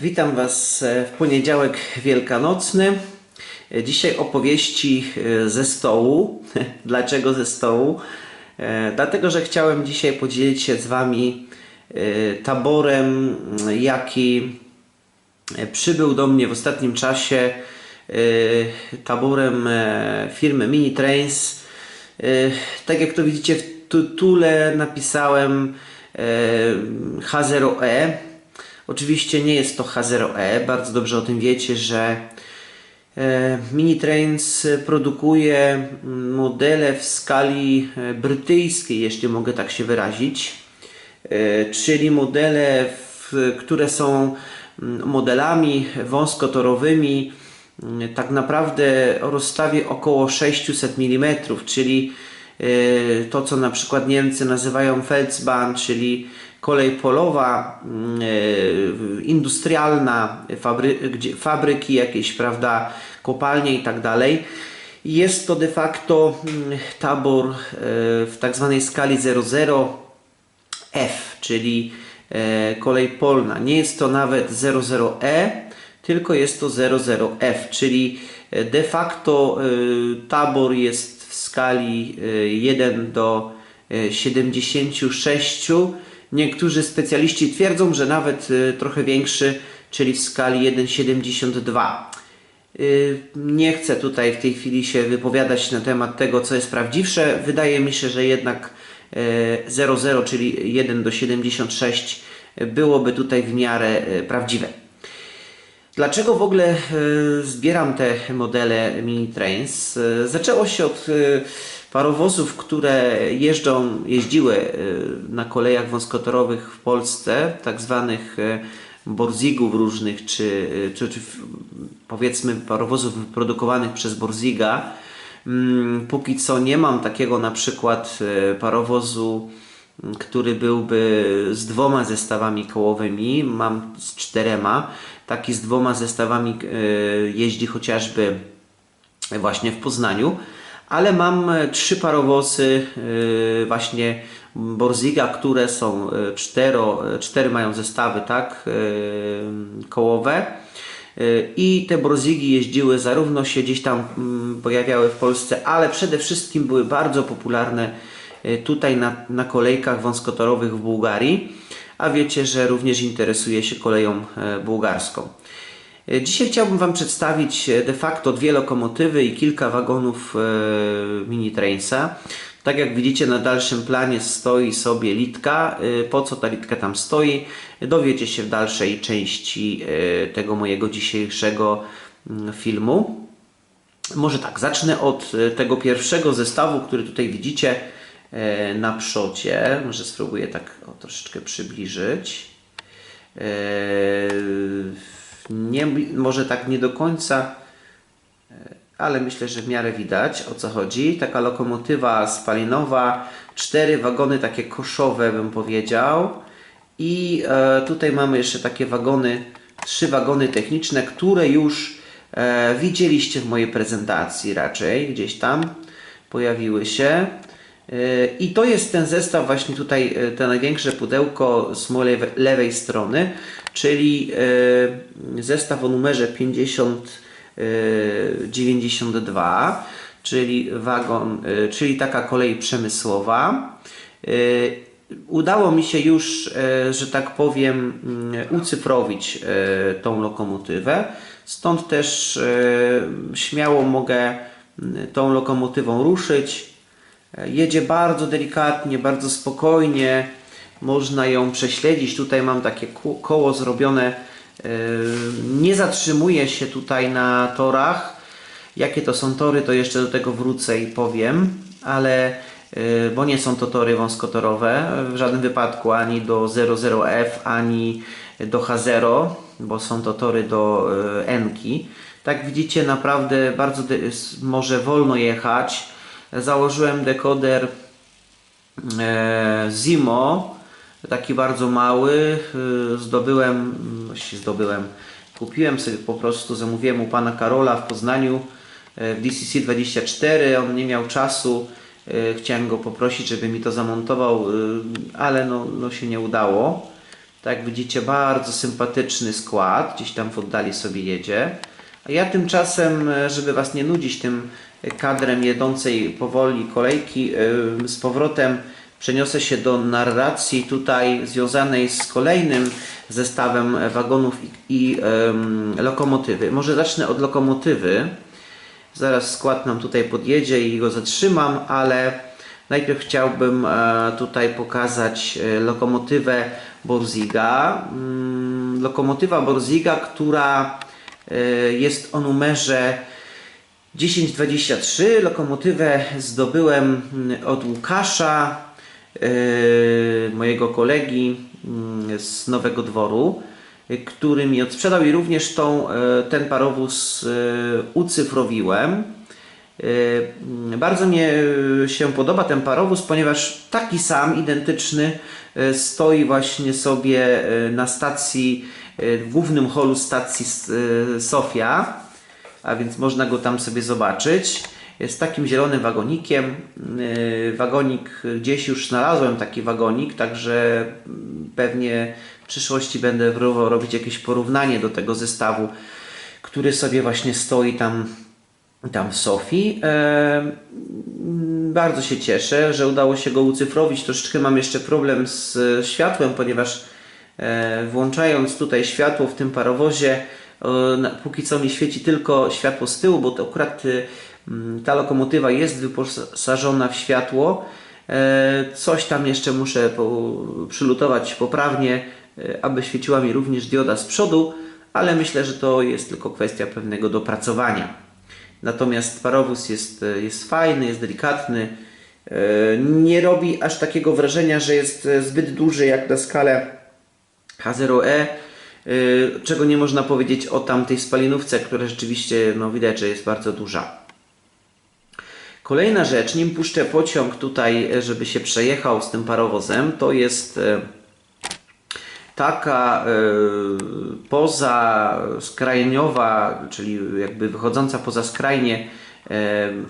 Witam Was e, w poniedziałek wielkanocny. E, Dzisiaj opowieści e, ze stołu. Dlaczego ze stołu? Dlatego, że chciałem dzisiaj podzielić się z Wami taborem, jaki przybył do mnie w ostatnim czasie taborem firmy Mini Trains. Tak jak to widzicie w tytule napisałem e, H0E. Oczywiście nie jest to H0E, bardzo dobrze o tym wiecie, że e, Mini Trains produkuje modele w skali e, brytyjskiej, jeśli mogę tak się wyrazić, E, czyli modele, które są modelami wąskotorowymi, tak naprawdę o rozstawie około 600 mm, czyli to, co na przykład Niemcy nazywają Felsbahn, czyli kolej polowa, mm, e, industrialna, fabryki jakieś, prawda, kopalnie i tak dalej. Jest to de facto mm, tabor e, w tak zwanej skali 00 F, czyli e, kolej polna. Nie jest to nawet 00E, tylko jest to 00F, czyli de facto tabor jest w skali e, 1 do e, 76. Niektórzy specjaliści twierdzą, że nawet e, trochę większy, czyli w skali 1,72. Y, Nie chcę tutaj w tej chwili się wypowiadać na temat tego, co jest prawdziwsze. Wydaje mi się, że jednak e, 00, czyli 1 do 76 byłoby tutaj w miarę prawdziwe. Dlaczego w ogóle zbieram te modele Mini Trains? Zaczęło się od parowozów, które jeżdżą, jeździły e, na kolejach wąskotorowych w Polsce, tak zwanych e, Borzigów różnych, czy, e, czy, czy powiedzmy parowozów wyprodukowanych przez Borziga. Mm, Póki co nie mam takiego na przykład parowozu, który byłby z dwoma zestawami kołowymi. Mam z czterema. Taki z dwoma zestawami jeździ chociażby właśnie w Poznaniu. Ale mam e, trzy parowozy e, właśnie Borziga, które są e, cztero, cztery mają zestawy, tak, kołowe. I te brozigi jeździły, zarówno się gdzieś tam mm, pojawiały w Polsce, ale przede wszystkim były bardzo popularne tutaj na, na kolejkach wąskotorowych w Bułgarii. A wiecie, że również interesuje się koleją bułgarską. Dzisiaj chciałbym Wam przedstawić e, de facto dwie lokomotywy i kilka wagonów e, mini trainsa. Tak jak widzicie na dalszym planie stoi sobie litka. Y, Po co ta litka tam stoi? Dowiecie się w dalszej części tego mojego dzisiejszego mm, filmu. Może tak, zacznę od tego pierwszego zestawu, który tutaj widzicie e, na przodzie. Może spróbuję tak o, troszeczkę przybliżyć. Nie, może tak nie do końca, e, ale myślę, że w miarę widać o co chodzi. Taka lokomotywa spalinowa, cztery wagony takie koszowe bym powiedział. I e, tutaj mamy jeszcze takie wagony, trzy wagony techniczne, które już e, widzieliście w mojej prezentacji raczej, gdzieś tam pojawiły się. I to jest ten zestaw właśnie tutaj, e, te największe pudełko z mojej lewe- lewej strony, czyli e, zestaw o numerze 50 e, 92, czyli wagon, czyli taka kolej przemysłowa. Udało mi się już, że tak powiem, mm, ucyfrowić tą lokomotywę. Stąd też śmiało mogę mm, tą lokomotywą ruszyć. E, Jedzie bardzo delikatnie, bardzo spokojnie. Można ją prześledzić. Tutaj mam takie koło zrobione. e, Nie zatrzymuje się tutaj na torach. Jakie to są tory, to jeszcze do tego wrócę i powiem, ale y, bo nie są to tory wąskotorowe w żadnym wypadku ani do 00F, ani do H0, bo są to tory do y, N-ki. Tak widzicie, naprawdę bardzo może wolno jechać. Założyłem dekoder e, Zimo, taki bardzo mały. y, Zdobyłem, właściwie zdobyłem, kupiłem sobie po prostu, zamówiłem u pana Karola w Poznaniu e, w DCC 24. On nie miał czasu. e, Chciałem go poprosić, żeby mi to zamontował, ale no, no się nie udało. Tak jak widzicie, bardzo sympatyczny skład. Gdzieś tam w oddali sobie jedzie. A ja tymczasem, e, żeby Was nie nudzić tym kadrem jedącej powoli kolejki, z powrotem przeniosę się do narracji tutaj związanej z kolejnym zestawem wagonów i, i lokomotywy. Może zacznę od lokomotywy. Zaraz skład nam tutaj podjedzie i go zatrzymam, ale najpierw chciałbym e, tutaj pokazać e, lokomotywę Borziga. Mm, Lokomotywa Borziga, która e, jest o numerze 1023. Lokomotywę zdobyłem mm, od Łukasza, e, mojego kolegi mm, z Nowego Dworu, który mi odsprzedał i również tą, e, ten parowóz e, ucyfrowiłem. E, mm, Bardzo mi się podoba ten parowóz, ponieważ taki sam, identyczny, stoi właśnie sobie na stacji, w głównym holu stacji Sofia, a więc można go tam sobie zobaczyć. Z takim zielonym wagonikiem. E, Wagonik, gdzieś już znalazłem taki wagonik, także pewnie w przyszłości będę próbował robić jakieś porównanie do tego zestawu, który sobie właśnie stoi tam tam w Sofii. Mm, bardzo się cieszę, że udało się go ucyfrowić. Troszeczkę mam jeszcze problem z światłem, ponieważ e, włączając tutaj światło w tym parowozie, póki co mi świeci tylko światło z tyłu, bo to akurat e, mm, ta lokomotywa jest wyposażona w światło. E, Coś tam jeszcze muszę przylutować poprawnie, e, aby świeciła mi również dioda z przodu, ale myślę, że to jest tylko kwestia pewnego dopracowania. Natomiast parowóz jest, e, jest fajny, jest delikatny. Nie robi aż takiego wrażenia, że jest zbyt duży jak na skalę H0e, e, czego nie można powiedzieć o tamtej spalinówce, która rzeczywiście no, widać, że jest bardzo duża. Kolejna rzecz, nim puszczę pociąg tutaj, e, żeby się przejechał z tym parowozem, to jest e, taka e, poza skrajniowa, czyli jakby wychodząca poza skrajnie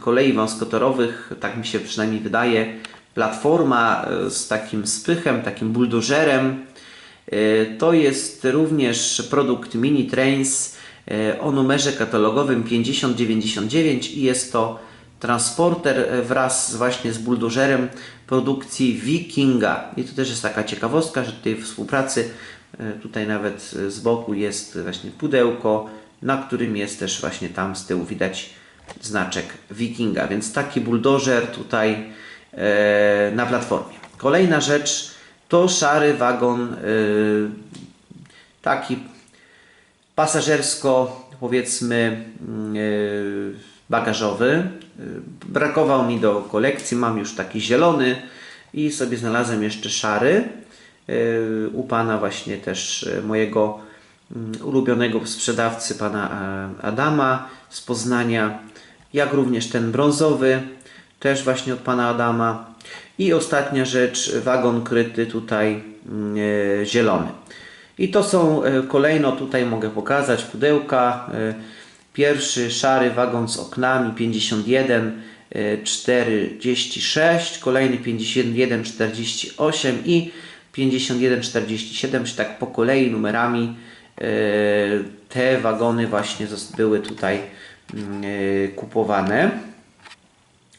kolei wąskotorowych, tak mi się przynajmniej wydaje, platforma z takim spychem, takim buldożerem. E, To jest również produkt Mini Trains e, o numerze katalogowym 5099 i jest to transporter wraz właśnie z buldożerem produkcji Vikinga. I to też jest taka ciekawostka, że w współpracy e, tutaj nawet z boku jest właśnie pudełko, na którym jest też właśnie tam z tyłu widać znaczek Vikinga. Więc taki buldożer tutaj na platformie. Kolejna rzecz to szary wagon e, taki pasażersko powiedzmy e, bagażowy. E, Brakował mi do kolekcji, mam już taki zielony i sobie znalazłem jeszcze szary u pana właśnie też mojego ulubionego sprzedawcy pana e, Adama z Poznania, jak również ten brązowy też właśnie od pana Adama i ostatnia rzecz wagon kryty tutaj mm, e, zielony. I to są e, kolejno, tutaj mogę pokazać pudełka. e, Pierwszy szary wagon z oknami 51 e, 46, kolejny 51 48 i 51 47, czy tak po kolei numerami te wagony właśnie były tutaj mm, kupowane.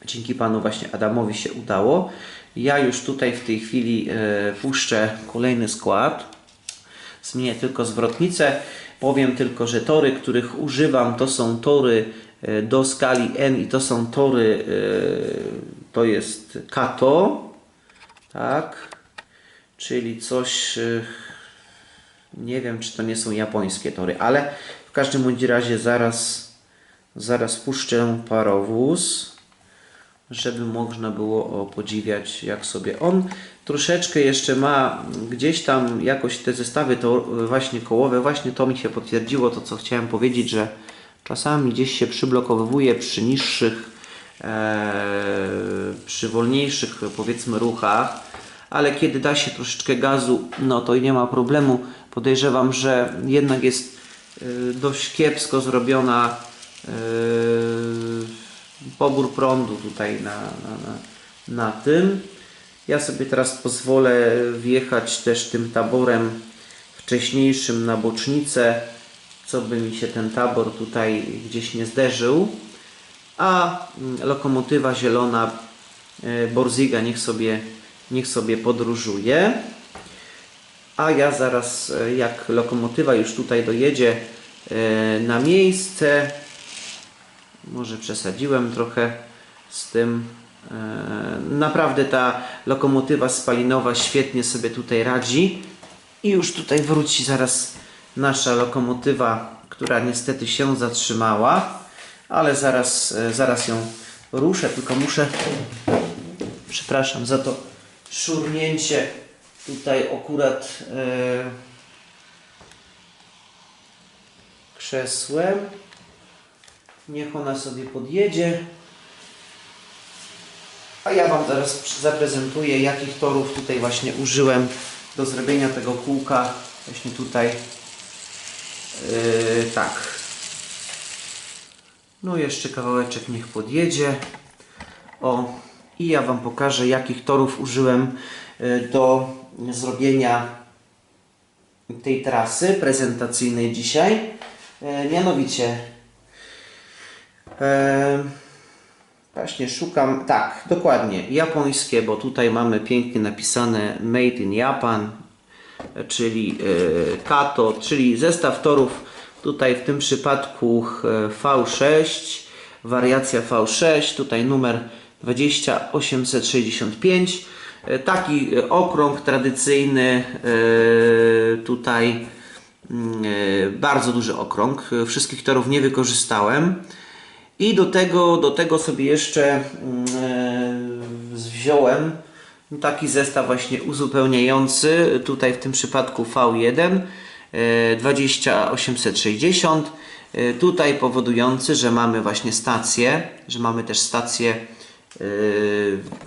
Dzięki panu właśnie Adamowi się udało. Ja już tutaj w tej chwili e, puszczę kolejny skład. Zmienię tylko zwrotnicę. Powiem tylko, że tory, których używam, to są tory e, do skali N i to są tory, e, to jest Kato, tak, czyli coś, nie wiem, czy to nie są japońskie tory, ale w każdym bądź razie zaraz, zaraz puszczę parowóz żeby można było podziwiać jak sobie on troszeczkę jeszcze ma gdzieś tam jakoś te zestawy to właśnie kołowe, właśnie to mi się potwierdziło to co chciałem powiedzieć, że czasami gdzieś się przyblokowuje przy niższych e, przy wolniejszych powiedzmy ruchach ale kiedy da się troszeczkę gazu no to i nie ma problemu. Podejrzewam, że jednak jest e, dość kiepsko zrobiona e, pobór prądu tutaj na, na, na, tym. Ja sobie teraz pozwolę wjechać też tym taborem wcześniejszym na bocznicę, co by mi się ten tabor tutaj gdzieś nie zderzył. A mm, lokomotywa zielona e, Borziga niech sobie, niech sobie podróżuje. A ja zaraz, e, jak lokomotywa już tutaj dojedzie e, na miejsce, może przesadziłem trochę z tym. E, Naprawdę ta lokomotywa spalinowa świetnie sobie tutaj radzi. I już tutaj wróci zaraz nasza lokomotywa, która niestety się zatrzymała, ale zaraz, e, zaraz ją ruszę, tylko muszę, przepraszam za to szurnięcie tutaj akurat e, krzesłem. Niech ona sobie podjedzie. A ja Wam zaraz zaprezentuję, jakich torów tutaj właśnie użyłem do zrobienia tego kółka. Właśnie tutaj. Yy, tak. No jeszcze kawałeczek niech podjedzie. O, i ja Wam pokażę, jakich torów użyłem yy, do zrobienia tej trasy prezentacyjnej dzisiaj. Yy, mianowicie Właśnie szukam, tak, dokładnie, japońskie, bo tutaj mamy pięknie napisane Made in Japan, czyli e, Kato, czyli zestaw torów tutaj w tym przypadku e, V6, wariacja V6, tutaj numer 20865. E, Taki okrąg tradycyjny, tutaj mm, bardzo duży okrąg. Wszystkich torów nie wykorzystałem. I do tego, do tego sobie jeszcze mm, e, wziąłem taki zestaw właśnie uzupełniający, tutaj w tym przypadku V1 e, 20860. E, Tutaj powodujący, że mamy właśnie stację, że mamy też stację, e,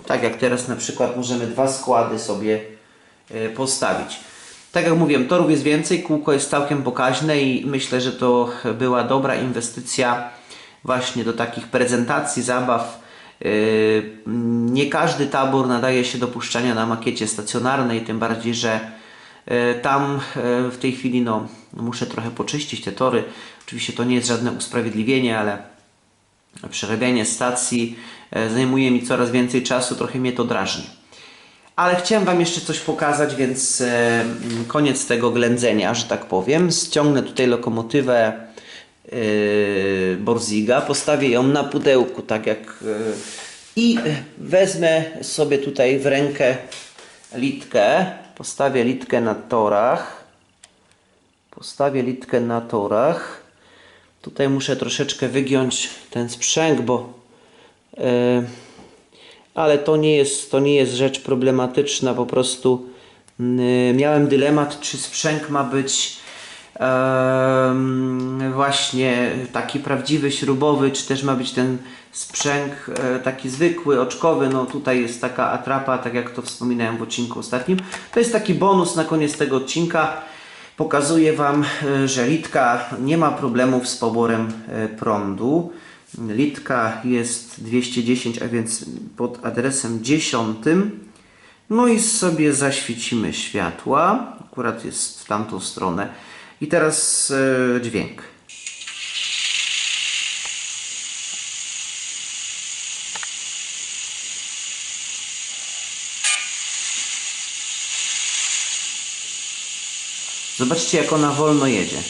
tak jak teraz na przykład możemy dwa składy sobie e, postawić. Tak jak mówiłem, torów jest więcej, kółko jest całkiem pokaźne i myślę, że to była dobra inwestycja właśnie do takich prezentacji, zabaw. Yy, Nie każdy tabor nadaje się do puszczania na makiecie stacjonarnej, tym bardziej, że yy, tam yy, w tej chwili no, muszę trochę poczyścić te tory. Oczywiście to nie jest żadne usprawiedliwienie, ale przerabianie stacji zajmuje mi coraz więcej czasu, trochę mnie to drażni. Ale chciałem Wam jeszcze coś pokazać, więc koniec tego ględzenia, że tak powiem. Ściągnę tutaj lokomotywę Borziga, postawię ją na pudełku, tak jak e, i wezmę sobie tutaj w rękę litkę, postawię litkę na torach, postawię litkę na torach. Tutaj muszę troszeczkę wygiąć ten sprzęg, bo e, ale to nie jest, to nie jest rzecz problematyczna, po prostu miałem dylemat, czy sprzęg ma być właśnie taki prawdziwy, śrubowy, czy też ma być ten sprzęg e, taki zwykły, oczkowy. No tutaj jest taka atrapa, tak jak to wspominałem w odcinku ostatnim. To jest taki bonus na koniec tego odcinka. Pokazuję Wam, e, że litka nie ma problemów z poborem e, prądu. Litka jest 210, a więc pod adresem 10. No i sobie zaświecimy światła. Akurat jest w tamtą stronę. I teraz e, dźwięk. Zobaczcie, jak ona wolno jedzie.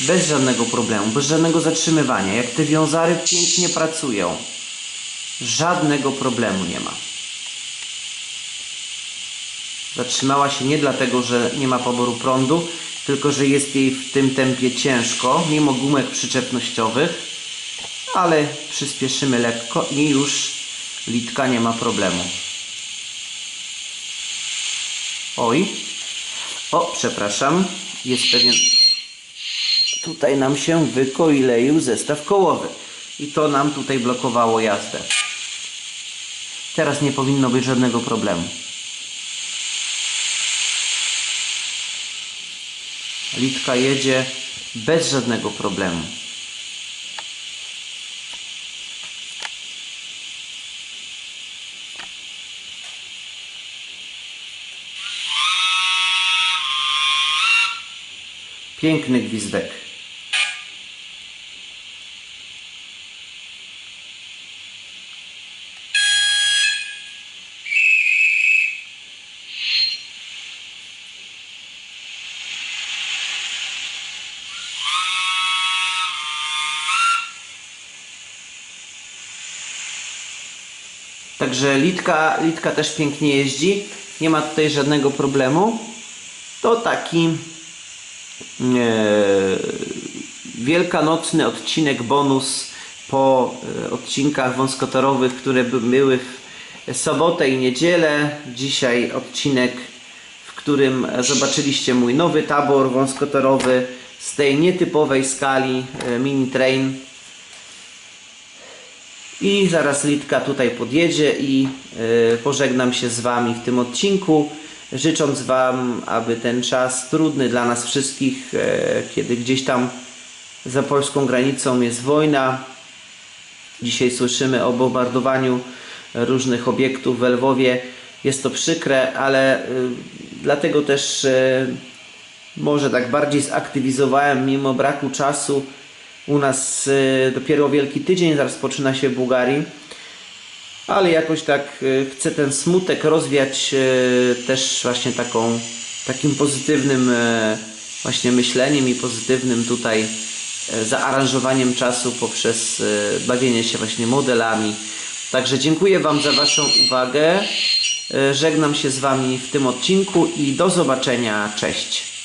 Bez żadnego problemu, bez żadnego zatrzymywania. Jak te wiązary pięknie pracują. Żadnego problemu nie ma. Zatrzymała się nie dlatego, że nie ma poboru prądu, tylko że jest jej w tym tempie ciężko, mimo gumek przyczepnościowych, ale przyspieszymy lekko i już litka nie ma problemu. Oj, o, przepraszam, jest pewien tutaj nam się wykoileił zestaw kołowy i to nam tutaj blokowało jazdę. Teraz nie powinno być żadnego problemu. Litka jedzie bez żadnego problemu. Piękny gwizdek. Także Litka, Litka też pięknie jeździ. Nie ma tutaj żadnego problemu. To taki e, wielkanocny odcinek bonus po e, odcinkach wąskotorowych, które by- były w sobotę i niedzielę. Dzisiaj odcinek, w którym zobaczyliście mój nowy tabor wąskotorowy z tej nietypowej skali e, mini train. I zaraz Litka tutaj podjedzie i y, pożegnam się z Wami w tym odcinku, życząc Wam, aby ten czas trudny dla nas wszystkich, e, kiedy gdzieś tam za polską granicą jest wojna. Dzisiaj słyszymy o bombardowaniu różnych obiektów w Lwowie. Jest to przykre, ale y, dlatego też może tak bardziej zaktywizowałem mimo braku czasu. U nas y, dopiero Wielki Tydzień rozpoczyna się w Bułgarii, ale jakoś tak y, chcę ten smutek rozwiać y, też właśnie taką, takim pozytywnym właśnie myśleniem i pozytywnym tutaj zaaranżowaniem czasu poprzez bawienie się właśnie modelami. Także dziękuję Wam za Waszą uwagę. Żegnam się z Wami w tym odcinku i do zobaczenia. Cześć.